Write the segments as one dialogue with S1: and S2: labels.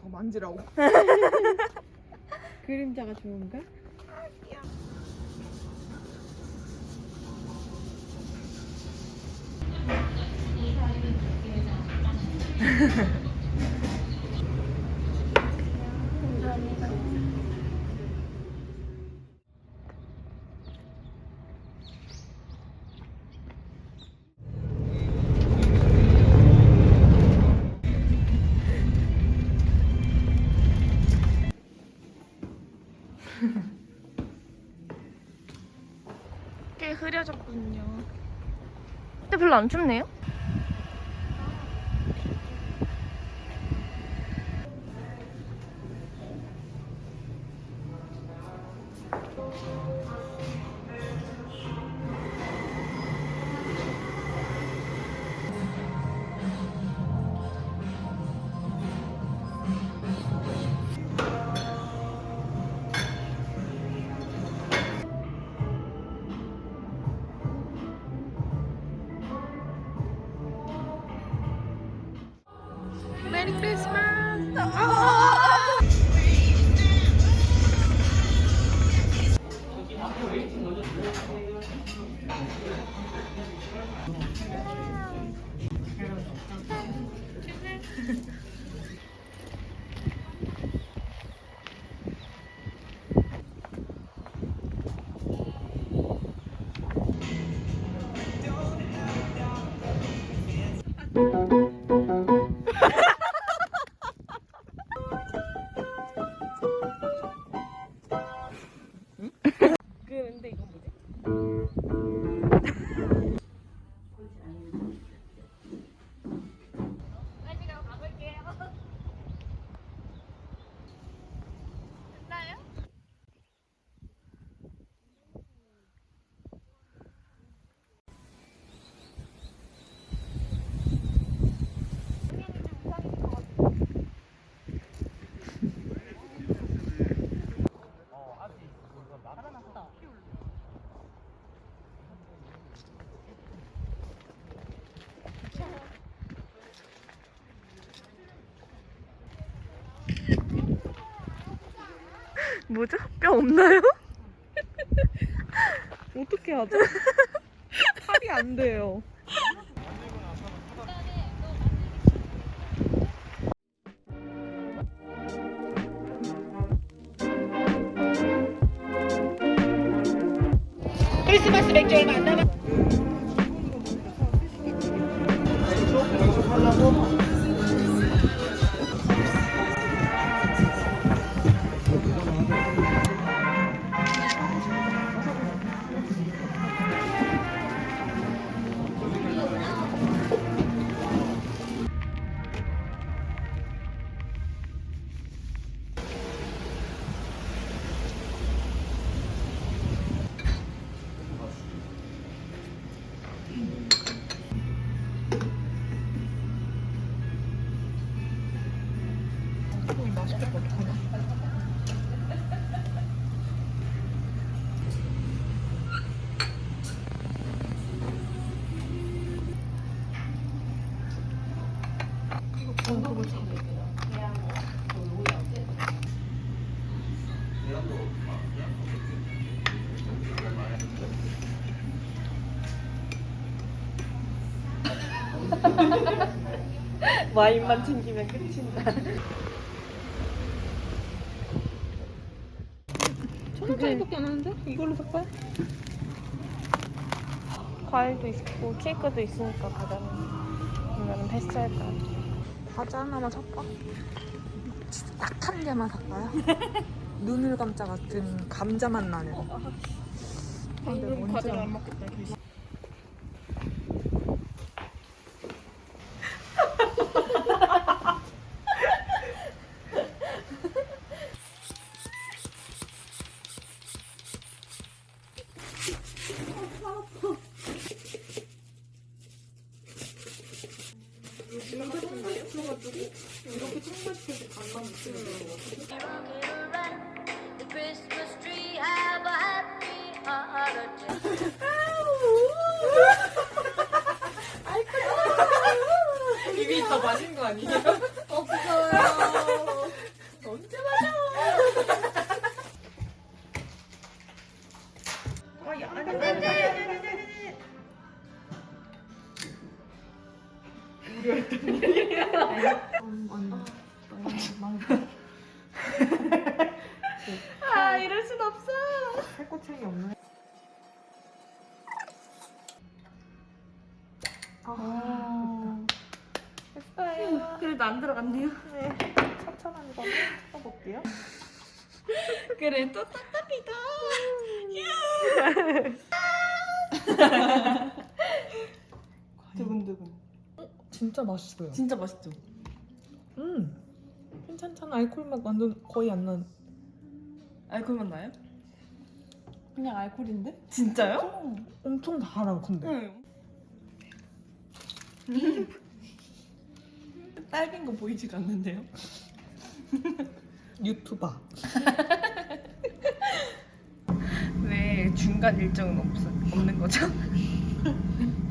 S1: 더 만지라고.
S2: 그림자가 좋은가?
S3: 별로 안 춥네요? 메리 크 뭐죠? 뼈 없나요?
S1: 어떻게 하죠? 팔이 안 돼요.
S2: 크리스마스 맥주 얼마 안 와인만 챙기면 끝인다. 천 원짜리밖에 안 하는데? 이걸로 살까요?
S3: 과일도 있고 케이크도 있으니까 가자면 그러면 패스할까?
S1: 과자 하나만 살까? 진짜 딱 한 개만 살까요? 눈을 감자 같은 감자 맛 나는. 근데
S2: 방금 과자를
S1: 먼저
S2: 안 먹겠다. 결심.
S1: 아니에요?
S4: 없어요.
S2: 진짜 맛있어요.
S5: 진짜 맛있죠?
S2: 음, 괜찮잖아. 알코올 맛 완전 거의 안 난.
S5: 알코올 맛 나요? 그냥 알코올인데? 진짜요?
S2: 엄청 달아, 근데.
S5: 응. 딸긴 거 보이지가 않는데요?
S2: 유튜버.
S5: 왜 중간 일정은 없, 없는 거죠?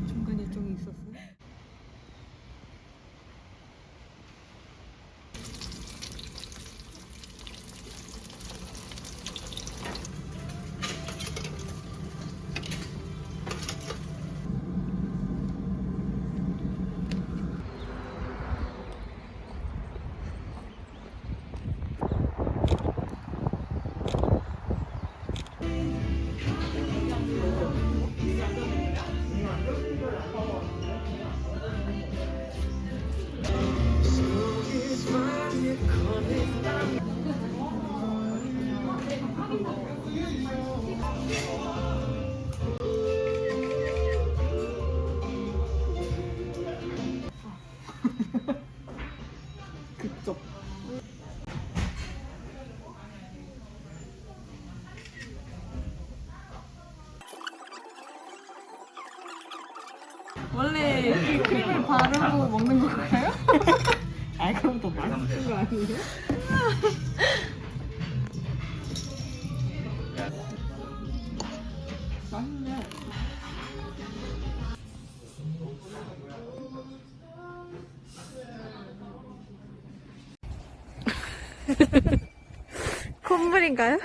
S5: 원래 그 크림을 바르고 먹는 건가요? 아 그럼 더 맛있는 거 아니에요? 맛있네.
S4: 콧물인가요?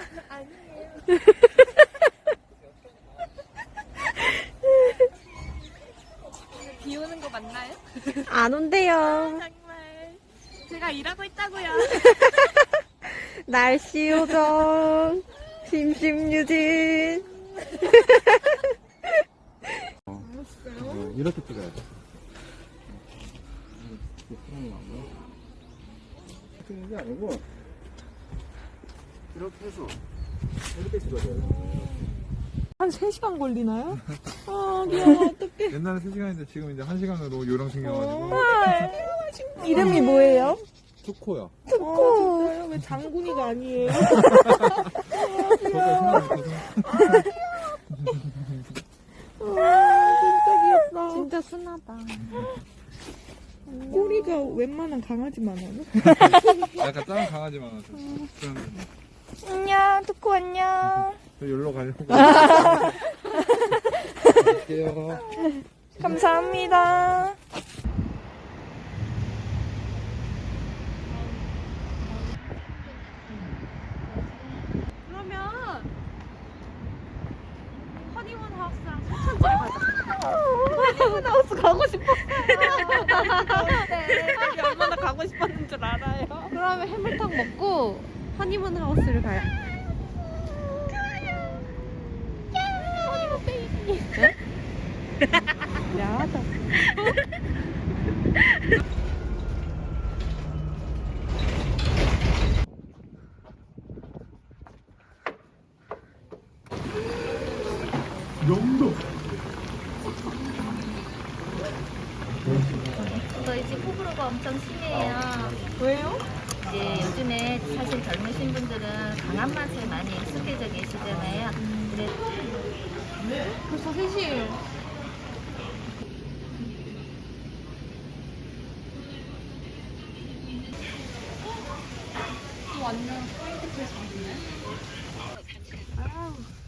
S5: 비 오는 거 맞나요?
S4: 안 온대요.
S5: 정말 제가 일하고 있다고요.
S4: 날씨 요정. 심심유진.
S6: 어, 이렇게 찍어야 돼. 찍는 게 아니고 이렇게 해서 이렇게 찍어야 돼.
S2: 한 3시간 걸리나요? 아, 귀여워. 어떡해.
S6: 옛날에 3시간인데 지금 이제 1시간으로 요령 생겨가지고
S2: 이름이 뭐예요?
S6: 투코야.
S2: 듣고. 왜 장군이가 아니에요? 아, 진짜 귀엽다.
S4: 진짜 순하다.
S2: 꼬리가 웬만한 강아지만 하네.
S6: 약간 작은 강아지만 하죠.
S4: 안녕, 투코 안녕.
S6: 저 여기로 가려고. 갈게요.
S4: 감사합니다. 그러면 허니문 하우스랑 소천지를 가자. 허니문 하우스 가고 싶어.
S5: 여기 얼마나 가고 싶었는 줄 알아요?
S4: 그러면 해물탕 먹고 허니문 하우스를 가요. 허니문 베이비. 야하다.
S7: 저희 집 호불호가 엄청 심해요.
S2: 왜요?
S7: 이제 요즘에 사실 젊으신 분들은 강한 맛에 많이 익숙해져 계시잖아요. 그래
S4: 벌써 3시에요.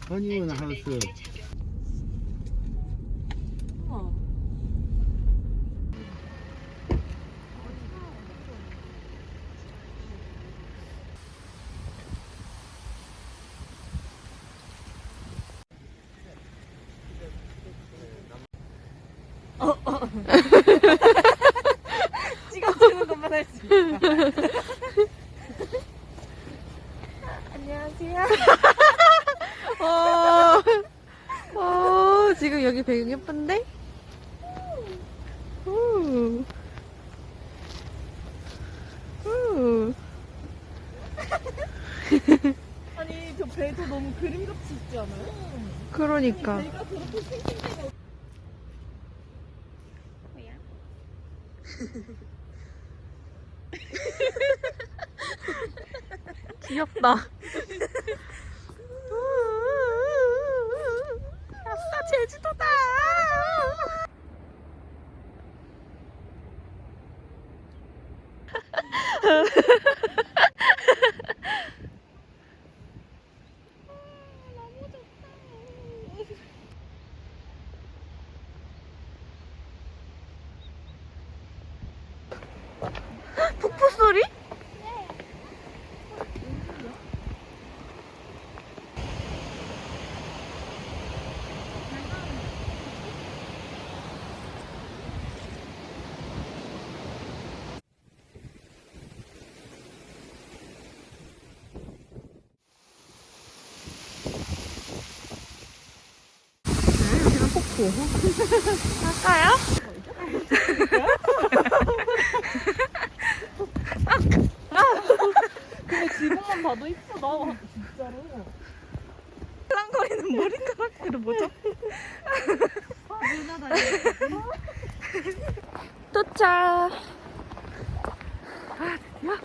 S6: 허니문 하우스.
S4: oh. oh. 폭포. 갈까요?
S2: 근데 지붕만 봐도 이쁘다 진짜로
S4: 랑거리는 머리카락으로 뭐죠? 도착. 아, 드디어.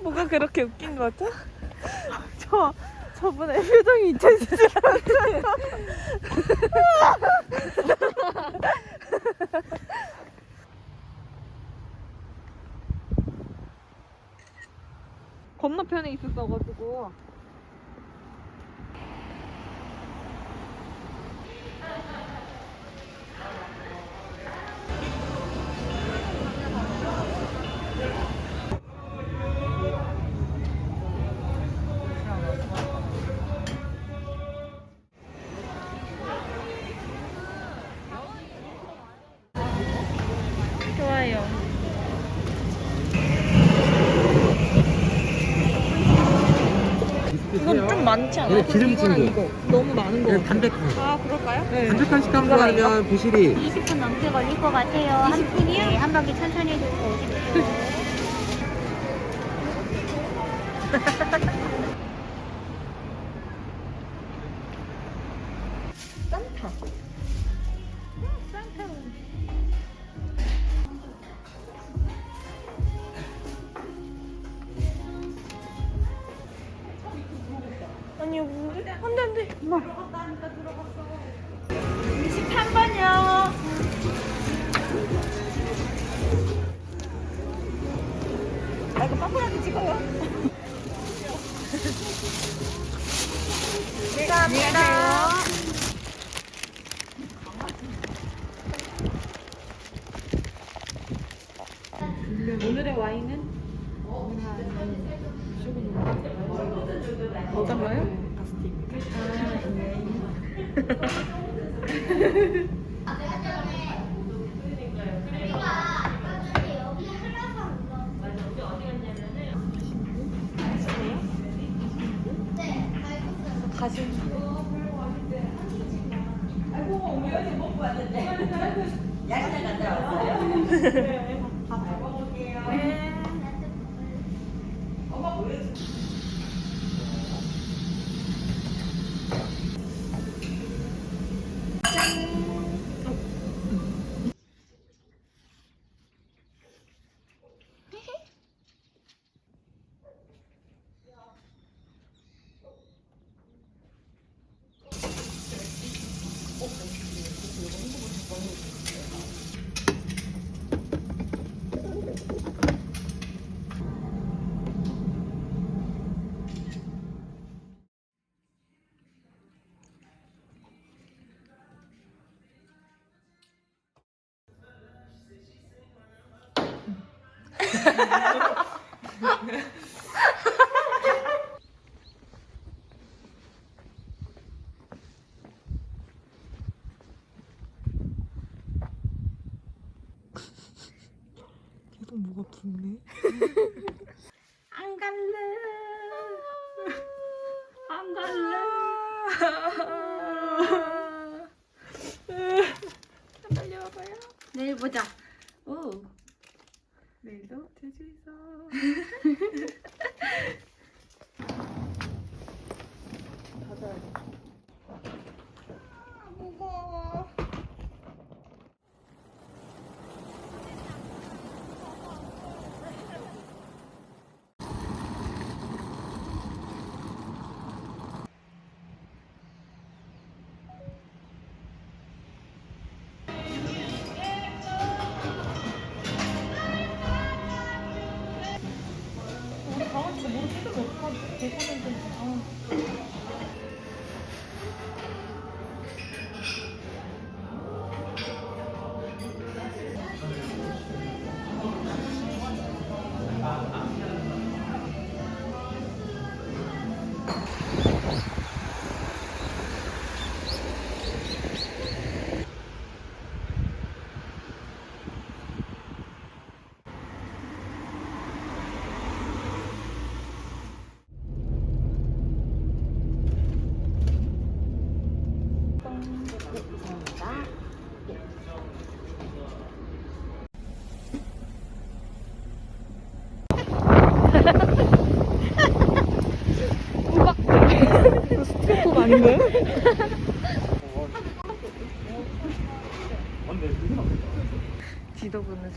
S4: 뭐가 그렇게 웃긴 거죠? 저 저분의 표정이 잊혀지지 않아요. 건너편에 있었어가지고 많지 않아요?
S6: 이거 기름진 거.
S4: 이거 너무 많은 거 같아요.
S6: 담백한 거.
S4: 아 그럴까요? 네.
S6: 담백한 식감 좋아하면 부실이
S8: 20분 넘게 걸릴 것 같아요. 한, 네, 한 바퀴 천천히 돌고 오십시오.
S4: 어떤 거요? 가스틱. 가슴. 야시장 갔다 왔어요.
S2: 계속 뭐가 붓네.
S5: 안 갈래. 안 갈래.
S2: 달려와봐요.
S5: 내일 보자. 오.
S2: 내일도 제주에서. 스트레스 아닌가요? 지도부는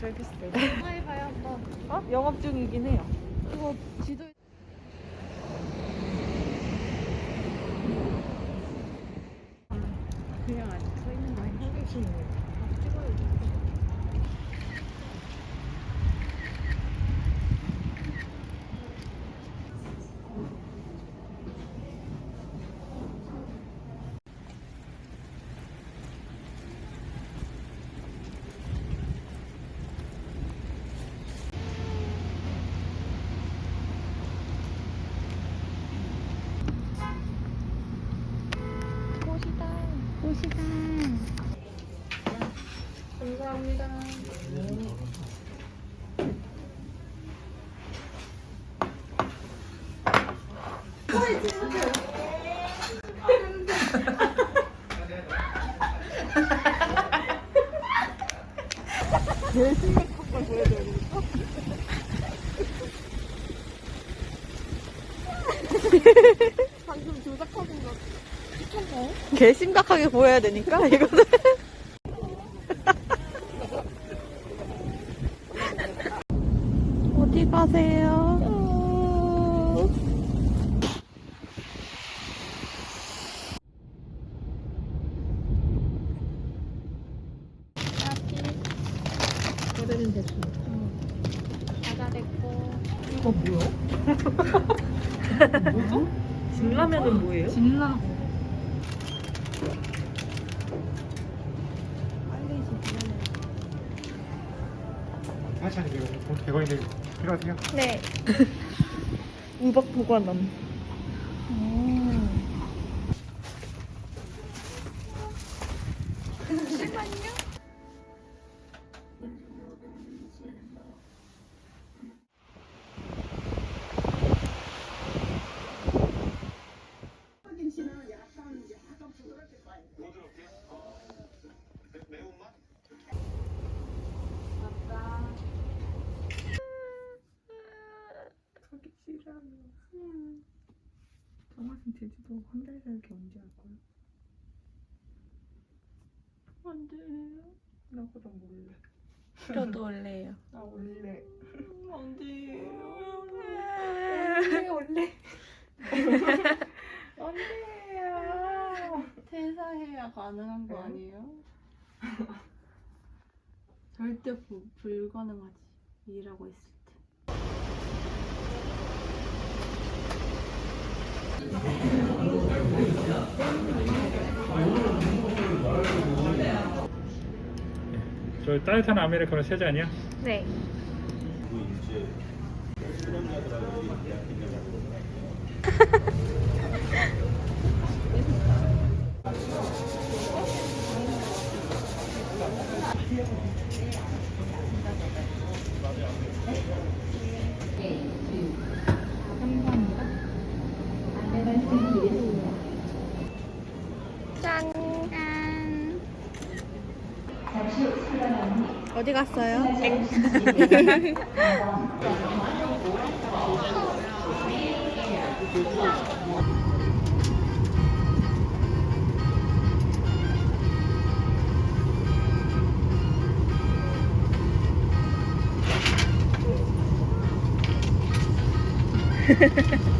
S2: 서비스.
S4: 해봐요 한번.
S2: 어? 영업 중이긴 해요.
S4: 이거 지도.
S2: 그냥 아직 서 있는 거 아니야? 계시네요. 개 심각하게 보여야 되니까 이거는. 어디 가세요? 우 제주도 한 달 살기 언제 할 거야?
S4: 안 돼요.
S2: 나 그럼 몰래.
S3: 저도 원래요.
S2: 나 원래.
S4: 안 돼요.
S2: 원래 원래. 언제야?
S4: 퇴사해야 가능한 거
S2: 네.
S4: 아니에요? 절대 부, 불가능하지. 일하고 있을 때.
S9: 저 따뜻한 아메리카노 세 잔이요?
S3: 네. 어디 갔어요?